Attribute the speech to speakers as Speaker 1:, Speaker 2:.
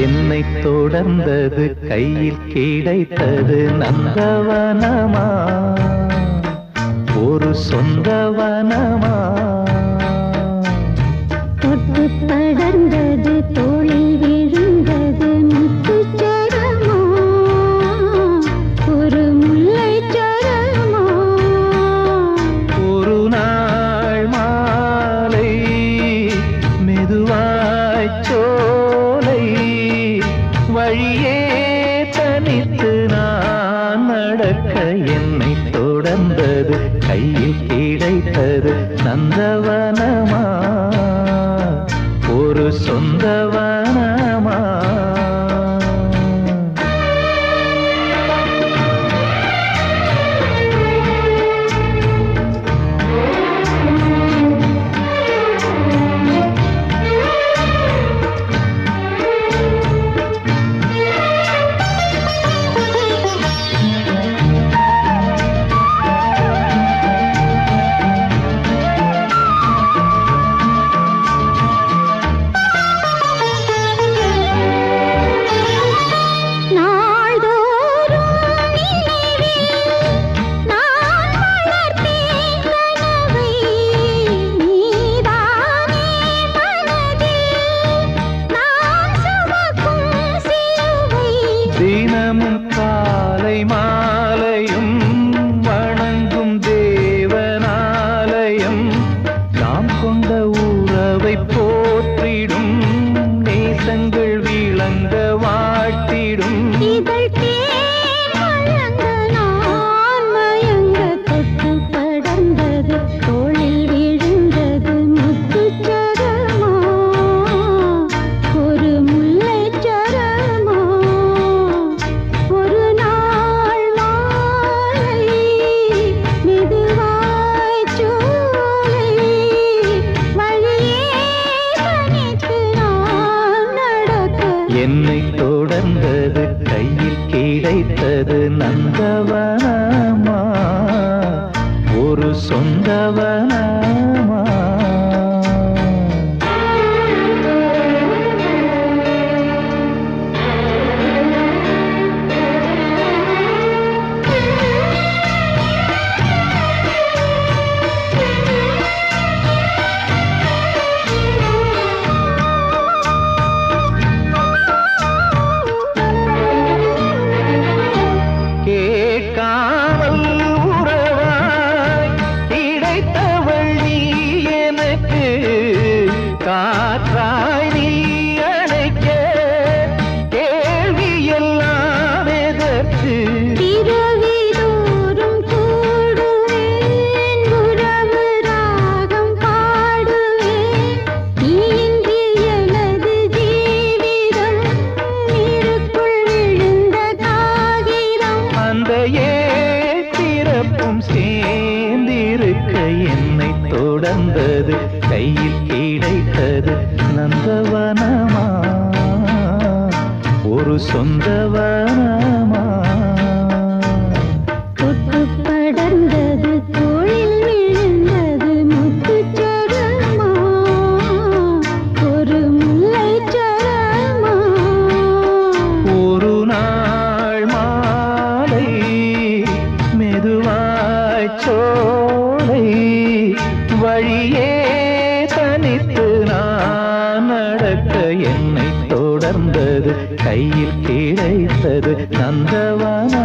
Speaker 1: என்னை தொடர்ந்தது கையில் கிடைத்தது நந்தவனமா? ஒரு சொந்தவனமா? தொடர்ந்த கேட்டது நந்தவனமா? ஒரு
Speaker 2: சொந்தவன
Speaker 1: தினமும் காலை
Speaker 2: மா நந்தவ
Speaker 1: விட்டார் நடந்தது கையில் கிடைத்தது நந்தவனமா? ஒரு சொந்தவனமா நினைத்து நான் நடக்க என்னை தொடர்ந்தது கையில் கிடைத்தது நந்தவானா